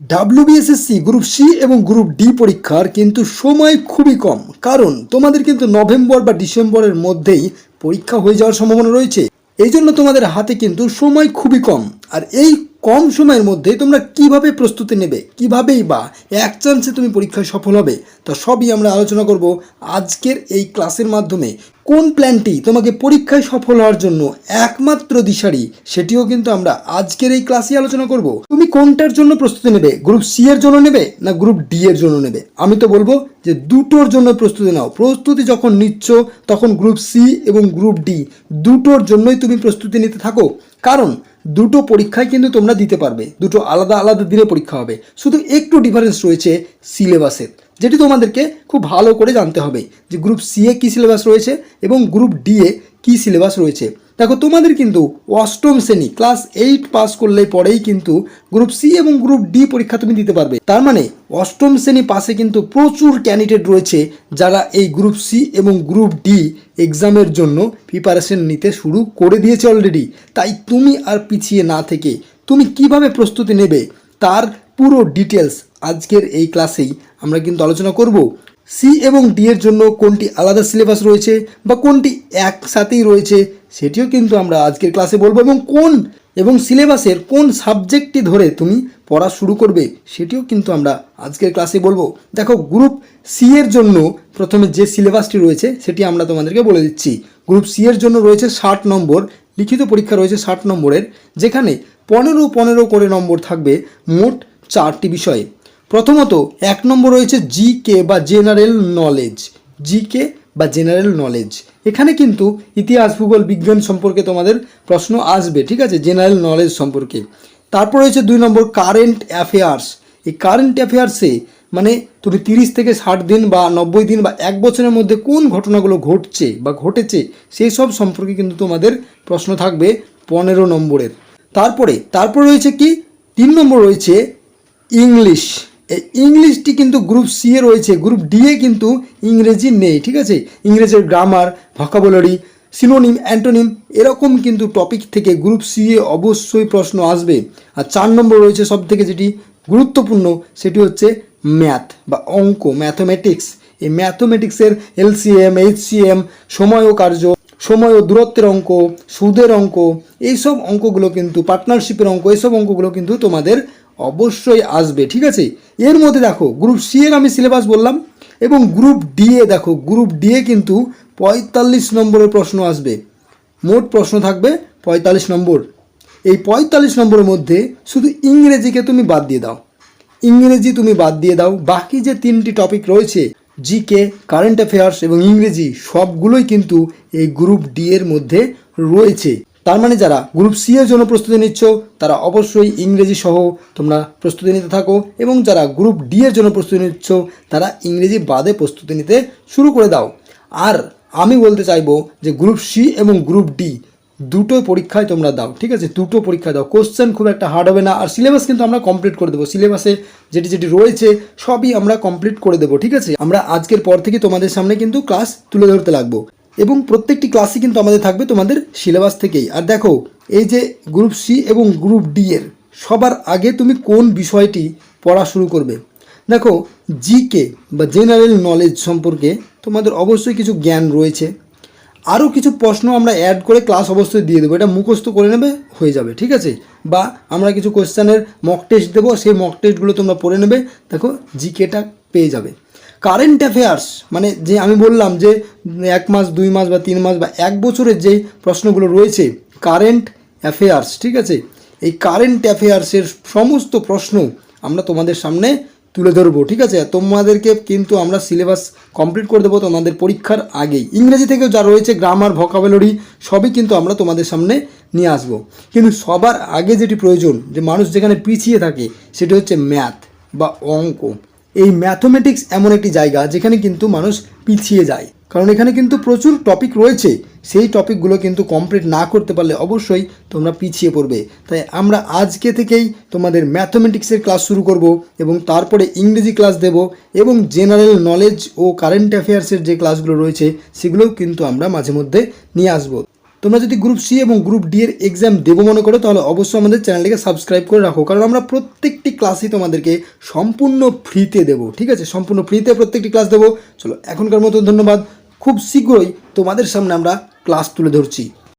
WBSSC group C এবং group D পরীক্ষার কিন্তু সময় খুবই কম। কারণ তোমাদের কিন্তু নভেম্বর বা ডিসেম্বরের মধ্যেই পরীক্ষা হয়ে যাওয়ার সম্ভাবনা রয়েছে। এই জন্য তোমাদের হাতে কিন্তু সময় খুবই কম। আর এই কম সময়ের মধ্যে তোমরা কীভাবে প্রস্তুতি নেবে, কিভাবেই বা এক চান্সে তুমি পরীক্ষায় সফল হবে, তা সবই আমরা আলোচনা করব আজকের এই ক্লাসের মাধ্যমে। কোন প্ল্যানটি তোমাকে পরীক্ষায় সফল হওয়ার জন্য একমাত্র দিশারি, সেটিও কিন্তু আমরা আজকের এই ক্লাসে আলোচনা করব। তুমি কোনটার জন্য প্রস্তুতি নেবে গ্রুপ সি এর জন্য নেবে না গ্রুপ ডি এর জন্য নেবে? আমি তো বলব যে দুটোর জন্য প্রস্তুতি নাও। প্রস্তুতি যখন নিচ্ছ, তখন গ্রুপ সি এবং গ্রুপ ডি দুটোর জন্যই তুমি প্রস্তুতি নিতে থাকো। কারণ দুটো পরীক্ষায় কিন্তু তোমরা দিতে পারবে। দুটো আলাদা আলাদা দিনে পরীক্ষা হবে। শুধু একটু ডিফারেন্স রয়েছে সিলেবাসের যেটি তোমাদেরকে খুব ভালো করে জানতে হবে যে গ্রুপ সি এ কী সিলেবাস রয়েছে এবং গ্রুপ ডি এ কী সিলেবাস রয়েছে। দেখো, তোমাদের কিন্তু অষ্টম শ্রেণি ক্লাস এইট পাস করলে পরেই কিন্তু গ্রুপ সি এবং গ্রুপ ডি পরীক্ষা তুমি দিতে পারবে। তার মানে অষ্টম শ্রেণি পাশে কিন্তু প্রচুর ক্যান্ডিডেট রয়েছে যারা এই গ্রুপ সি এবং গ্রুপ ডি এক্সামের জন্য প্রিপারেশন নিতে শুরু করে দিয়েছে অলরেডি তাই তুমি আর পিছিয়ে না থেকে তুমি কীভাবে প্রস্তুতি নেবে তার পুরো ডিটেলস আজকের এই ক্লাসেই আমরা কিন্তু আলোচনা করব। সি এবং ডি এর জন্য কোনটি আলাদা সিলেবাস রয়েছে বা কোনটি একসাথেই রয়েছে, সেটিও কিন্তু আমরা আজকের ক্লাসে বলব এবং কোন এবং সিলেবাসের কোন সাবজেক্টটি ধরে তুমি পড়া শুরু করবে সেটিও কিন্তু আমরা আজকের ক্লাসে বলব। দেখো, গ্রুপ সি এর জন্য প্রথমে যে সিলেবাসটি রয়েছে সেটি আমরা তোমাদেরকে বলে দিচ্ছি। গ্রুপ সি এর জন্য রয়েছে ষাট নম্বর, লিখিত পরীক্ষা রয়েছে ষাট নম্বরের, যেখানে পনেরো পনেরো করে নম্বর থাকবে মোট চারটি বিষয়ে। প্রথমত, এক নম্বর রয়েছে জি কে বা জেনারেল নলেজ জি কে বা জেনারেল নলেজ এখানে কিন্তু ইতিহাস, ভূগোল, বিজ্ঞান সম্পর্কে তোমাদের প্রশ্ন আসবে, ঠিক আছে? জেনারেল নলেজ সম্পর্কে। তারপর রয়েছে দুই নম্বর কারেন্ট অ্যাফেয়ার্স এই কারেন্ট অ্যাফেয়ার্সে মানে তুমি তিরিশ থেকে ষাট দিন বা নব্বই দিন বা এক বছরের মধ্যে কোন ঘটনাগুলো ঘটছে বা ঘটেছে, সেই সব সম্পর্কে কিন্তু তোমাদের প্রশ্ন থাকবে পনেরো নম্বরের। তারপরে, তারপর রয়েছে কি? তিন নম্বর রয়েছে ইংলিশ ইংলিশটি কিন্তু গ্রুপ সি এ রয়েছে গ্রুপ ডি এ কিন্তু ইংরেজি নেই, ঠিক আছে? ইংরেজির গ্রামার ভকাবুলারি সিনোনিম অ্যান্টোনিম এরকম কিন্তু টপিক থেকে গ্রুপ সি এ অবশ্যই প্রশ্ন আসবে। আর চার নম্বর রয়েছে সব থেকে যেটি গুরুত্বপূর্ণ, সেটি হচ্ছে ম্যাথ বা অঙ্ক ম্যাথমেটিক্স এই ম্যাথমেটিক্সের এলসিএম এইচসিএম সময় ও কার্য, সময় ও দূরত্বের অঙ্ক, সুদের অঙ্ক, এইসব অঙ্কগুলো কিন্তু পার্টনারশিপের অঙ্ক, এইসব অঙ্কগুলো কিন্তু তোমাদের অবশ্যই আসবে, ঠিক আছে? এর মধ্যে দেখো গ্রুপ সি এর আমি সিলেবাস বললাম এবং গ্রুপ ডি এ দেখো গ্রুপ ডি এ কিন্তু পঁয়তাল্লিশ নম্বরের প্রশ্ন আসবে। মোট প্রশ্ন থাকবে পঁয়তাল্লিশ নম্বর। এই পঁয়তাল্লিশ নম্বরের মধ্যে শুধু ইংরেজিকে তুমি বাদ দিয়ে দাও। ইংরেজি তুমি বাদ দিয়ে দাও। বাকি যে তিনটি টপিক রয়েছে জিকে কারেন্ট অ্যাফেয়ার্স এবং ইংরেজি, সবগুলোই কিন্তু এই গ্রুপ ডি এর মধ্যে রয়েছে। তার মানে যারা গ্রুপ সি এর জন্য প্রস্তুতি নিচ্ছ, তারা অবশ্যই ইংরেজি সহ তোমরা প্রস্তুতি নিতে থাকো এবং যারা গ্রুপ ডি এর জন্য প্রস্তুতি নিচ্ছ, তারা ইংরেজি বাদে প্রস্তুতি নিতে শুরু করে দাও। আর আমি বলতে চাইব যে গ্রুপ সি এবং গ্রুপ ডি দুটো পরীক্ষায় তোমরা দাও, ঠিক আছে? দুটো পরীক্ষা দাও। কোশ্চেন খুব একটা হার্ড হবে না, আর সিলেবাস কিন্তু আমরা কমপ্লিট করে দেবো। সিলেবাসে যেটি যেটি রয়েছে, সবই আমরা কমপ্লিট করে দেবো, ঠিক আছে? আমরা আজকের পর থেকে তোমাদের সামনে কিন্তু ক্লাস তুলে ধরতে লাগবো। এবং প্রত্যেকটি ক্লাসই কিন্তু আমাদের থাকবে তোমাদের সিলেবাস থেকেই। আর দেখো, এই যে গ্রুপ সি এবং গ্রুপ ডি এর, সবার আগে তুমি কোন বিষয়টি পড়া শুরু করবে? দেখো জিকে বা জেনারেল নলেজ সম্পর্কে তোমাদের অবশ্যই কিছু জ্ঞান রয়েছে। আরও কিছু প্রশ্ন আমরা অ্যাড করে ক্লাস অবশ্যই দিয়ে দেবো। এটা মুখস্থ করে নেবে, হয়ে যাবে, ঠিক আছে? বা আমরা কিছু কোয়েশ্চেনের মক টেস্ট দেবো, সেই মক টেস্টগুলো তোমরা পড়ে নেবে। দেখো জিকেটা পেয়ে যাবে। কারেন্ট অ্যাফেয়ার্স মানে যে আমি বললাম যে এক মাস, দুই মাস বা তিন মাস বা এক বছরের যেই প্রশ্নগুলো রয়েছে কারেন্ট অ্যাফেয়ার্স ঠিক আছে? এই কারেন্ট অ্যাফেয়ার্সের সমস্ত প্রশ্ন আমরা তোমাদের সামনে তুলে ধরবো, ঠিক আছে? তোমাদেরকে কিন্তু আমরা সিলেবাস কমপ্লিট করে দেবো তোমাদের পরীক্ষার আগেই। ইংরেজি থেকেও যা রয়েছে গ্রামার ভকাবুলারি সবই কিন্তু আমরা তোমাদের সামনে নিয়ে আসব। কিন্তু সবার আগে যেটি প্রয়োজন, যে মানুষ যেখানে পিছিয়ে থাকে, সেটি হচ্ছে ম্যাথ বা অঙ্ক। এই ম্যাথমেটিক্স এমন একটি জায়গা যেখানে কিন্তু মানুষ পিছিয়ে যায়। কারণ এখানে কিন্তু প্রচুর টপিক রয়েছে। সেই টপিকগুলো কিন্তু কমপ্লিট না করতে পারলে অবশ্যই তোমরা পিছিয়ে পড়বে। তাই আমরা আজকে থেকেই তোমাদের ম্যাথমেটিক্সের ক্লাস শুরু করব এবং তারপরে ইংরেজি ক্লাস দেব এবং জেনারেল নলেজ ও কারেন্ট অ্যাফেয়ার্সের যে ক্লাসগুলো রয়েছে, সেগুলোও কিন্তু আমরা মাঝে মধ্যে নিয়ে আসব। তোমরা যদি গ্রুপ সি এবং গ্রুপ ডি এর এক্সাম দেবো মনে করো, তাহলে অবশ্যই আমাদের চ্যানেলটিকে সাবস্ক্রাইব করে রাখো। কারণ আমরা প্রত্যেকটি ক্লাসই তোমাদেরকে সম্পূর্ণ ফ্রিতে দেবো, ঠিক আছে? সম্পূর্ণ ফ্রিতে প্রত্যেকটি ক্লাস দেবো। চলো, এখনকার মতো ধন্যবাদ। খুব শীঘ্রই তোমাদের সামনে আমরা ক্লাস তুলে ধরছি।